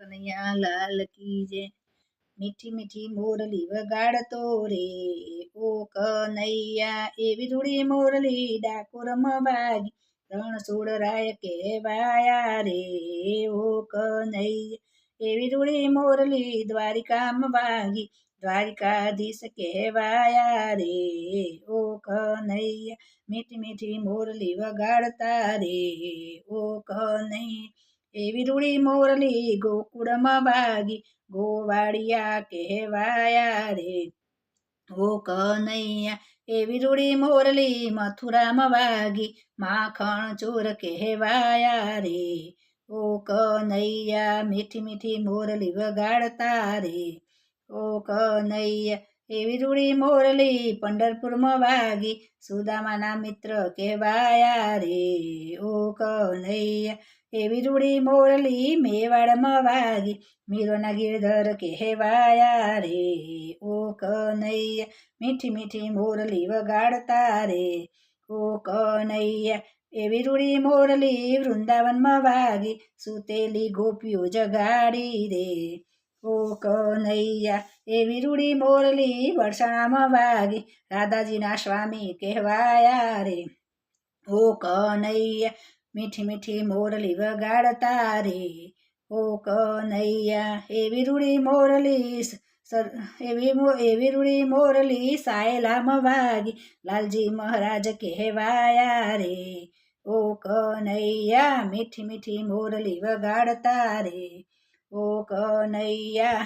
કનૈયા લાલ કી જય મીઠી મીઠી મોરલી વગાડતો રે ઓ કનૈયા એવી ધૂળી મોરલી ડાકોરમાં વાગી રણછોડ રાય કહેવાયા રે ઓ કનૈયા એવી ધૂળી મોરલી દ્વારિકામાં વાગી દ્વારિકાધીશ કહેવાયા રે ઓ કનૈયા મીઠી મીઠી મોરલી વગાડતા રે ઓ કનૈયા એવી રૂડી મોરલી ગોકુળમાં ભાગી ગોવાળિયા કહેવાયા રે ઓ કનૈયા એવી રૂડી મોરલી મથુરામાં વાગી માખણ ચોર કહેવાયા રે ઓ કનૈયા, મીઠી મીઠી મોરલી વગાડતા રે ઓ કનૈયા એવી રૂડી મોરલી પંઢરપુરમાં વાગી સુદામાના મિત્ર કહેવાયા રે ઓ કનૈયા એવી રૂડી મોરલી મેવાડમાં વાગી મીરોના ગીરધર કહેવાયા રે ઓ કનૈયા મીઠી મીઠી મોરલી વગાડતા રે ઓ કનૈયા એવી રૂડી મોરલી વૃંદાવનમાં વાગી સુતેલી ગોપીઓ જગાડી રે ઓ કનૈયા એવી રૂડી મોરલી વરસાણામાં વાગી રાધાજીના સ્વામી કહેવાયા રે ઓ કનૈયા મીઠી મીઠી મોરલી વગાડતા રે ઓ કનૈયા એવી રૂડી મોરલી સર એવી એવી રૂડી મોરલી સાયલામાં વાગી લાલજી મહારાજ કહેવાયા રે ઓ કનૈયા મીઠી મીઠી મોરલી વગાડતા રે ઓ કનૈયા